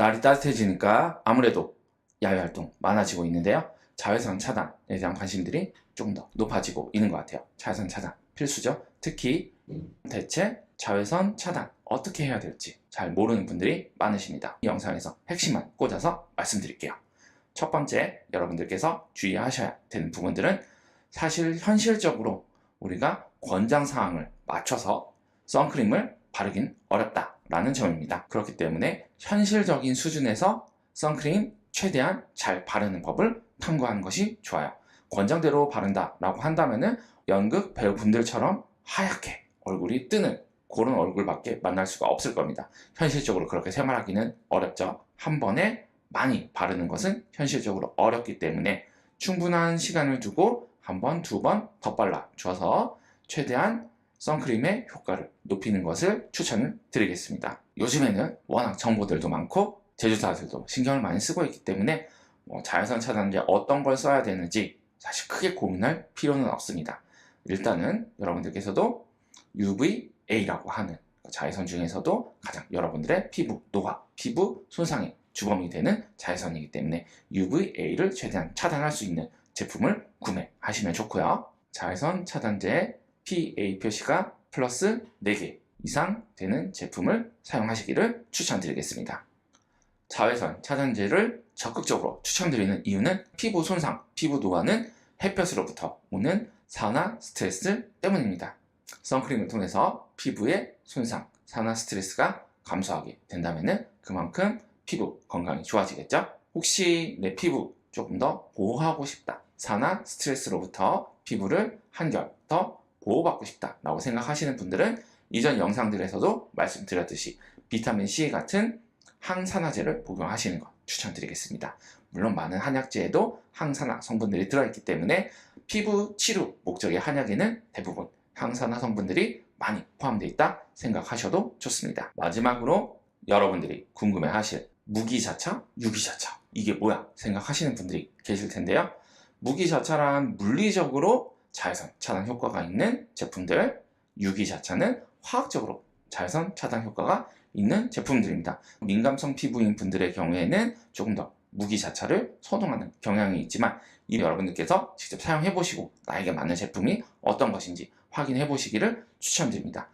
날이 따뜻해지니까 아무래도 야외 활동 많아지고 있는데요. 자외선 차단에 대한 관심들이 조금 더 높아지고 있는 것 같아요. 자외선 차단 필수죠. 특히 대체 자외선 차단 어떻게 해야 될지 잘 모르는 분들이 많으십니다. 이 영상에서 핵심만 꽂아서 말씀드릴게요. 첫 번째 여러분들께서 주의하셔야 되는 부분들은 사실 현실적으로 우리가 권장 사항을 맞춰서 선크림을 바르긴 어렵다라는 점입니다. 그렇기 때문에 현실적인 수준에서 선크림 최대한 잘 바르는 법을 탐구하는 것이 좋아요. 권장대로 바른다라고 한다면은 연극 배우분들처럼 하얗게 얼굴이 뜨는 그런 얼굴밖에 만날 수가 없을 겁니다. 현실적으로 그렇게 생활하기는 어렵죠. 한 번에 많이 바르는 것은 현실적으로 어렵기 때문에 충분한 시간을 두고 한 번, 두번더 발라 줘서 최대한 선크림의 효과를 높이는 것을 추천을 드리겠습니다. 요즘에는 워낙 정보들도 많고 제조사들도 신경을 많이 쓰고 있기 때문에 뭐 자외선 차단제 어떤 걸 써야 되는지 사실 크게 고민할 필요는 없습니다. 일단은 여러분들께서도 UVA라고 하는 그 자외선 중에서도 가장 여러분들의 피부 노화, 피부 손상의 주범이 되는 자외선이기 때문에 UVA를 최대한 차단할 수 있는 제품을 구매하시면 좋고요. 자외선 차단제 PA 표시가 플러스 4개 이상 되는 제품을 사용하시기를 추천드리겠습니다. 자외선 차단제를 적극적으로 추천드리는 이유는 피부 손상, 피부 노화는 햇볕으로부터 오는 산화 스트레스 때문입니다. 선크림을 통해서 피부의 손상, 산화 스트레스가 감소하게 된다면 그만큼 피부 건강이 좋아지겠죠? 혹시 내 피부 조금 더 보호하고 싶다. 산화 스트레스로부터 피부를 한결 더 보호받고 싶다라고 생각하시는 분들은 이전 영상들에서도 말씀드렸듯이 비타민C 같은 항산화제를 복용하시는 것 추천드리겠습니다. 물론 많은 한약재에도 항산화 성분들이 들어있기 때문에 피부 치료 목적의 한약에는 대부분 항산화 성분들이 많이 포함되어 있다 생각하셔도 좋습니다. 마지막으로 여러분들이 궁금해하실 무기자차, 유기자차 이게 뭐야 생각하시는 분들이 계실 텐데요. 무기자차란 물리적으로 자외선 차단 효과가 있는 제품들, 유기 자차는 화학적으로 자외선 차단 효과가 있는 제품들입니다. 민감성 피부인 분들의 경우에는 조금 더 무기 자차를 선호하는 경향이 있지만 이 여러분들께서 직접 사용해 보시고 나에게 맞는 제품이 어떤 것인지 확인해 보시기를 추천드립니다.